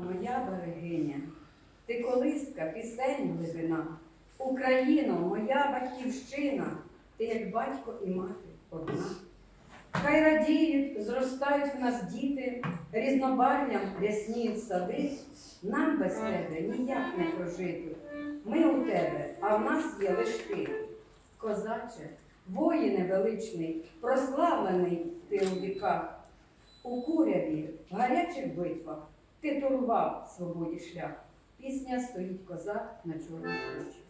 моя берегиня, ти колиска, пісень глибина, Україно, моя батьківщина, ти як батько і мати одна. Хай радіють, зростають в нас діти, різнобарв'ям рясніють сади, нам без тебе ніяк не прожити. Ми у тебе, а в нас є лиш ти. Козаче, воїне величний, прославлений ти у віках. У куряві, в гарячих битвах ти дарував свободі шлях. Пісня стоїть козак на чорному кручі.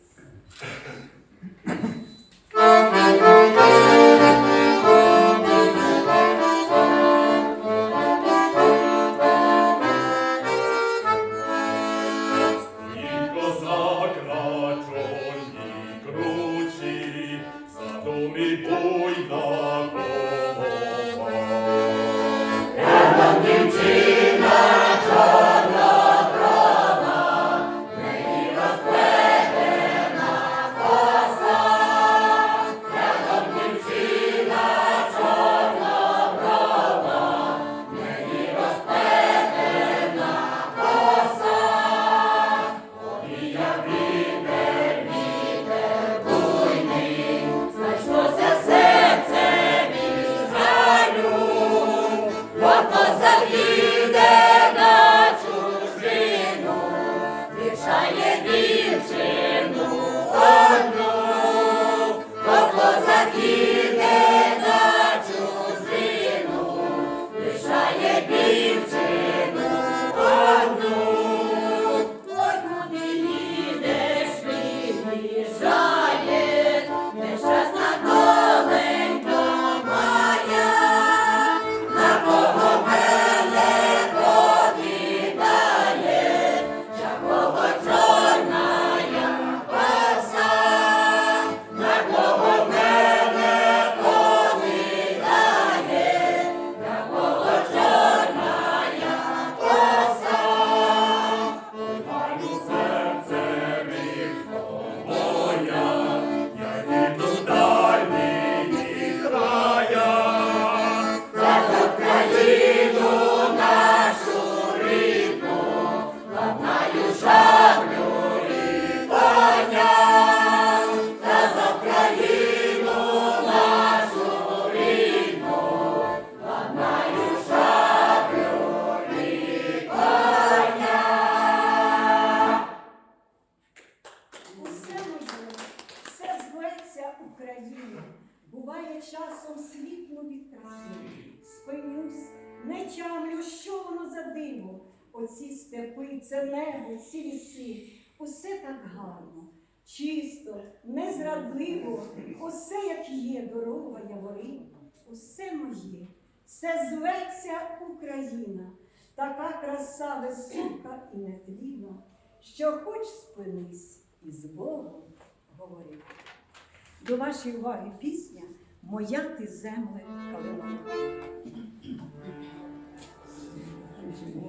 Усе моє, все зветься Україна. Буває часом сліпну від. Спинюсь, не тямлю, що воно за диво. Оці степи, це небо, ці ліси. Усе так гарно, чисто, незрадливо. Усе, як є, дорога явори. Усе моє, це зветься Україна. Така краса висока і нетлінна, що хоч спинись і з Богом говорив. До вашої уваги пісня Моя ти земле калина. Дитинство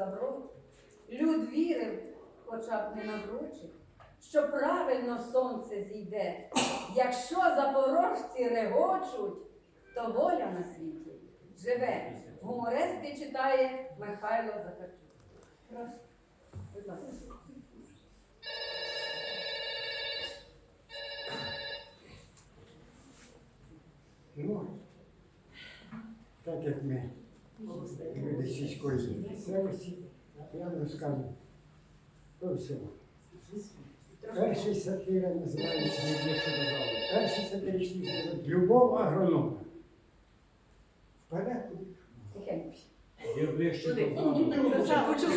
заброд. Люд вірив, хоча б не наврочив, що правильно сонце зійде. Якщо запорожці регочуть, то воля на світі живе. Гуморески читає Михайло Захарчук. Ну, так як ми люди сільської місцевості, я вам розкажу про все. Перший сатира називається Перший сатиричний збір Любов агронома. Вперед. Я ближче Туди. до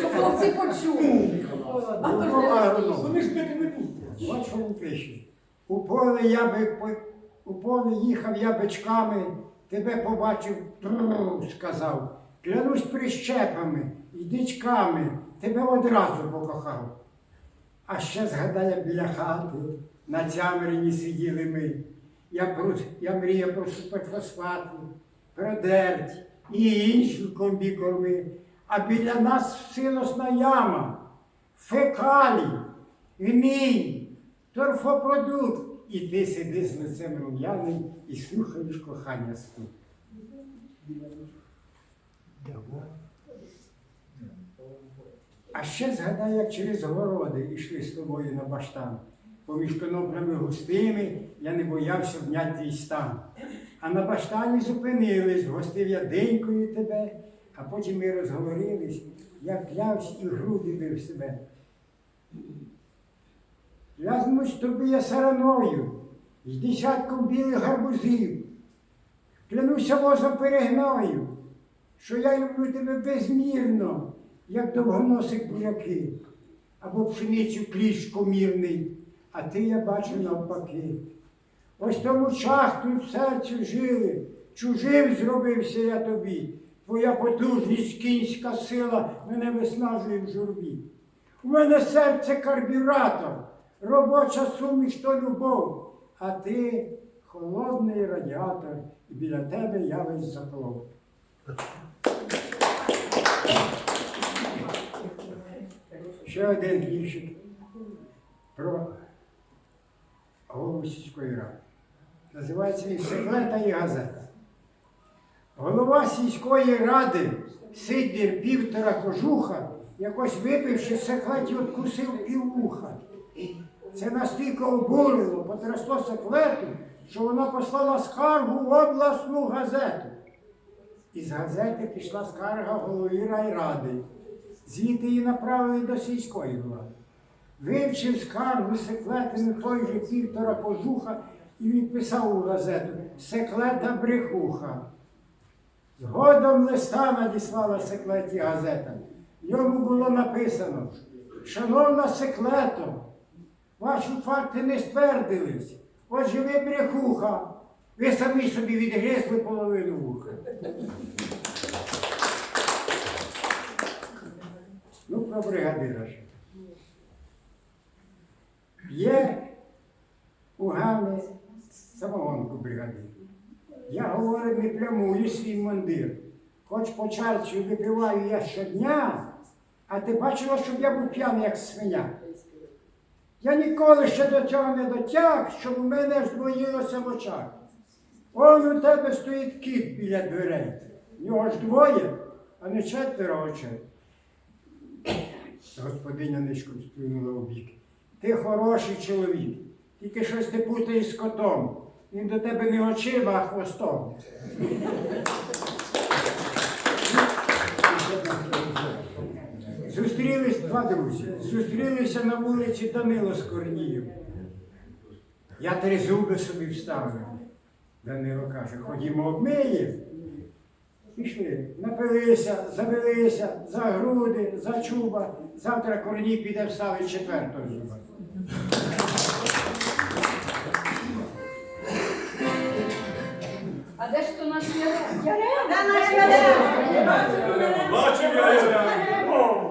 хлопці почули. А то ж Любов не агронома. Вони ж бити не будуть. Він пише. У поле я би у поле їхав я бичками, тебе побачив, тру, сказав. Клянусь прищепами і дичками, тебе одразу покохав. А ще згадай, як біля хати на цямрині сиділи ми. Я, я мріяв про суперфосфати, про дерть і інші комбікорми. А біля нас силосна яма, фекалій, гній, торфопродукт. І ти сидиш з лицем рум'яним і слухаєш кохання стук. А ще згадай, як через городи йшли з тобою на баштан. Поміж коноплями густими я не боявся вняти твій стан. А на баштані зупинились, гостив я денькою тебе, а потім ми розговорились, я клявсь і груди бив себе. Клянусь тобі я сараною, з десятком білих гарбузів. Клянуся возом перегною, що я люблю тебе безмірно, як довгоносик буряки, або пшеницю кліщ комірний, а ти, я бачу, навпаки. Ось тому чахту в серцю жили, чужим зробився я тобі. Твоя потужність, кінська сила мене виснажує в журбі. У мене серце карбюратор, робоча суміш то любов, а ти холодний радіатор, і біля тебе я весь заплов. Ще один віршик про голову сільської ради. Називається він Секлета і газета. Голова сільської ради Сидір півтора кожуха, якось випивши секлеті, откусив піввуха. Це настільки обурило, потрасло секлету, що вона послала скаргу в обласну газету. Із газети пішла скарга голові райради. Звідти її направили до сільської влади. Вивчив скаргу секлетину той же півтора кожуха і відписав у газету Секлета брехуха. Згодом листа надіслала секлеті газета. В ньому було написано, шановна секлето, ваші факти не ствердились. Отже, ви брехуха. Ви самі собі відгризли половину вуха. Ну, про бригадира ще. Є у Гани самогонку бригадир. Я говорю, не прямую свій мундир. Хоч по чарці випиваю я щодня, а ти бачила, щоб я був п'яний, як свиня. Я ніколи ще до цього не дотяг, щоб у мене аж двоїлося в очах. Он у тебе стоїть кіт біля дверей. В нього ж двоє, а не четверо очей. Господиня нишком сплюнула у бік. Ти хороший чоловік, тільки щось ти путаєш з котом. Він до тебе не очима, а хвостом. Два друзі. Зустрілися на вулиці Данило з Корнієм. Я три зуби собі вставив. Данило каже, ходімо обмиємо. Пішли, напилися, завелися за груди, за чуба. Завтра Корній піде вставить четвертого зуба. А де ж то наш Ярем? Де наш Ярем? Бачив я.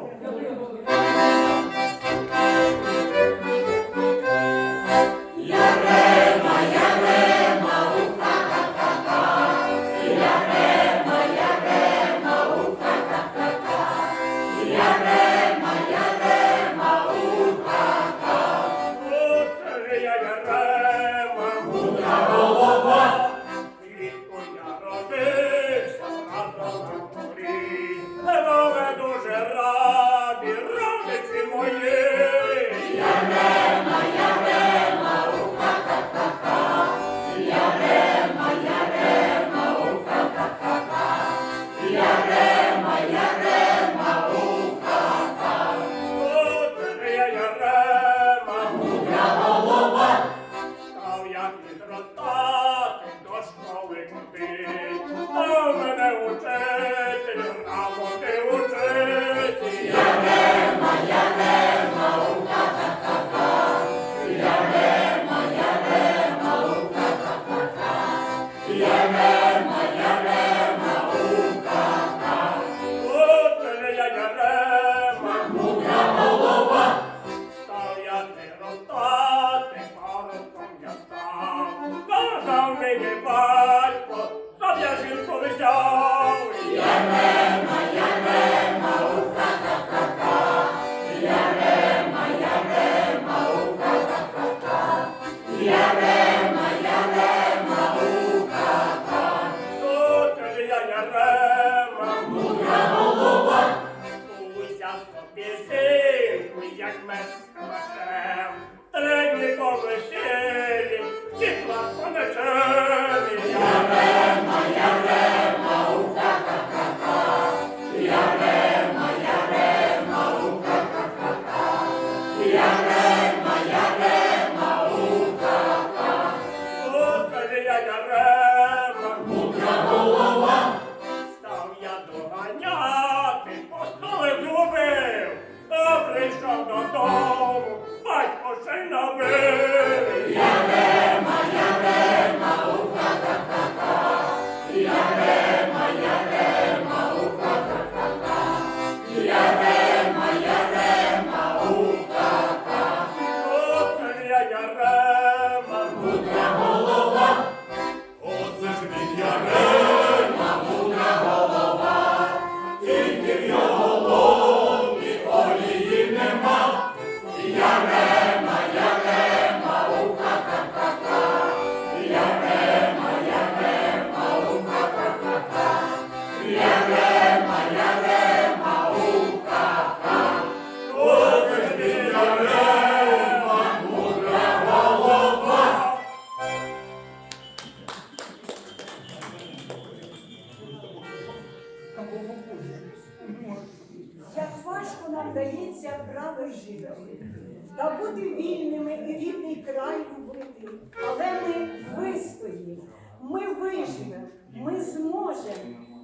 Боже,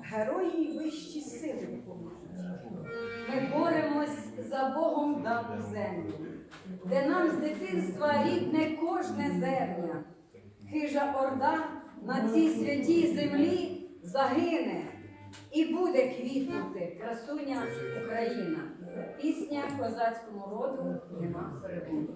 герої і вищі сили допоможуть. Ми боремось за Богом дану землю, де нам з дитинства рідне кожне зерня. Хижа орда на цій святій землі загине і буде квітнути красуня Україна. Пісня козацькому роду нема перегону.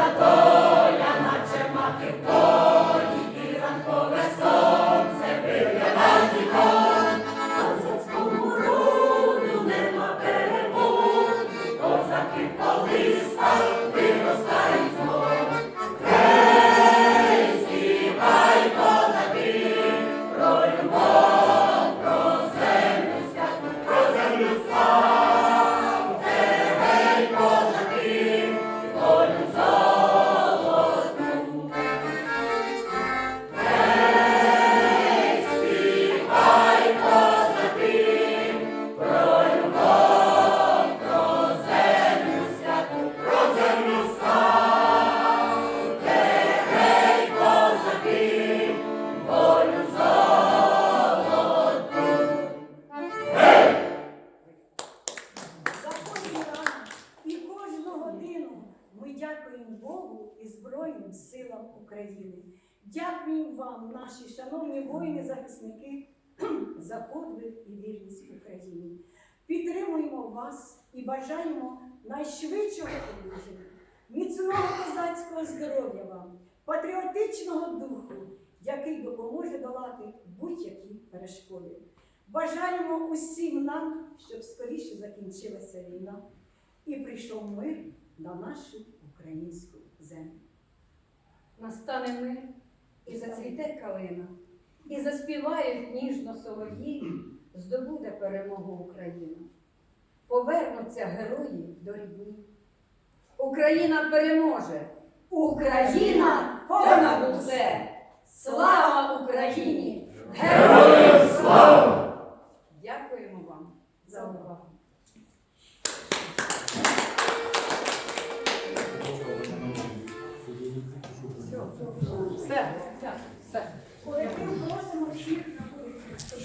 Santo. Вас і бажаємо найшвидшого одужання, міцного козацького здоров'я вам, патріотичного духу, який допоможе долати будь-які перешкоди. Бажаємо усім нам, щоб скоріше закінчилася війна і прийшов мир на нашу українську землю. Настане мир, і зацвіте калина, і заспівають ніжно солов'ї, здобуде перемогу Україна. Повернуться герої до рідні. Україна переможе! Україна понад усе! Слава Україні! Героям слава! Дякуємо вам за увагу.